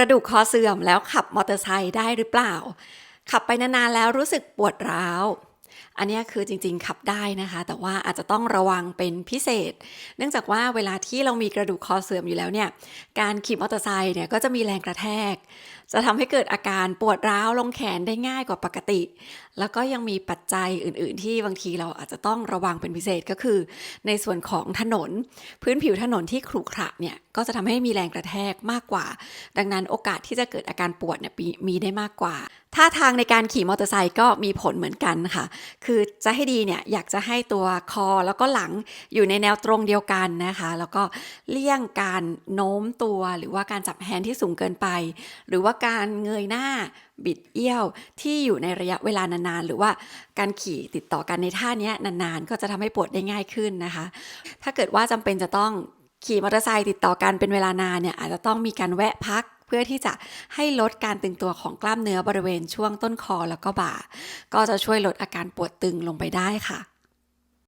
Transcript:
ระดูกคอเสื่อมแล้วขับมอเตอร์ไซค์ได้หรือเปล่า ขับไปนานๆแล้วรู้สึกปวดร้าว อันนี้คือจริงๆขับได้นะคะ แต่ว่าอาจจะต้องระวังเป็นพิเศษ เนื่องจากว่าเวลาที่เรามีกระดูกคอเสื่อมอยู่แล้วเนี่ย การขี่มอเตอร์ไซค์เนี่ยก็จะมีแรงกระแทก จะทำให้เกิดอาการปวดร้าวลงแขนได้ง่ายกว่าปกติ แล้วก็ยังมีปัจจัยอื่นๆ ที่บางทีเราอาจจะต้องระวังเป็นพิเศษก็คือ ในส่วนของถนน พื้นผิวถนนที่ขรุขระเนี่ยก็จะทำให้มีแรงกระแทกมากกว่า ดังนั้นโอกาสที่จะเกิดอาการปวดเนี่ยมีได้มากกว่า ท่าทางในการขี่มอเตอร์ไซค์ก็มีผลเหมือนกันค่ะ คือจะให้ดีเนี่ยอยากจะให้ตัวคอแล้วก็หลังอยู่ในแนวตรงเดียวกันนะคะ แล้วก็เลี่ยงการโน้มตัวหรือว่าการจับแฮนด์ที่สูงเกินไป หรือว่าการเงยหน้าบิดเอี้ยวที่อยู่ในระยะเวลานานๆ หรือว่าการขี่ติดต่อกันในท่านี้นานๆ ก็จะทำให้ปวดได้ง่ายขึ้นนะคะ ถ้าเกิดว่าจำเป็นจะต้องขี่มอเตอร์ไซค์ติดต่อกันเป็นเวลานานเนี่ยอาจจะต้องมีการแวะพัก เพื่อที่จะให้ลดการตึงตัวของกล้ามเนื้อบริเวณช่วงต้นคอแล้วก็บ่า ก็จะช่วยลดอาการปวดตึงลงไปได้ค่ะ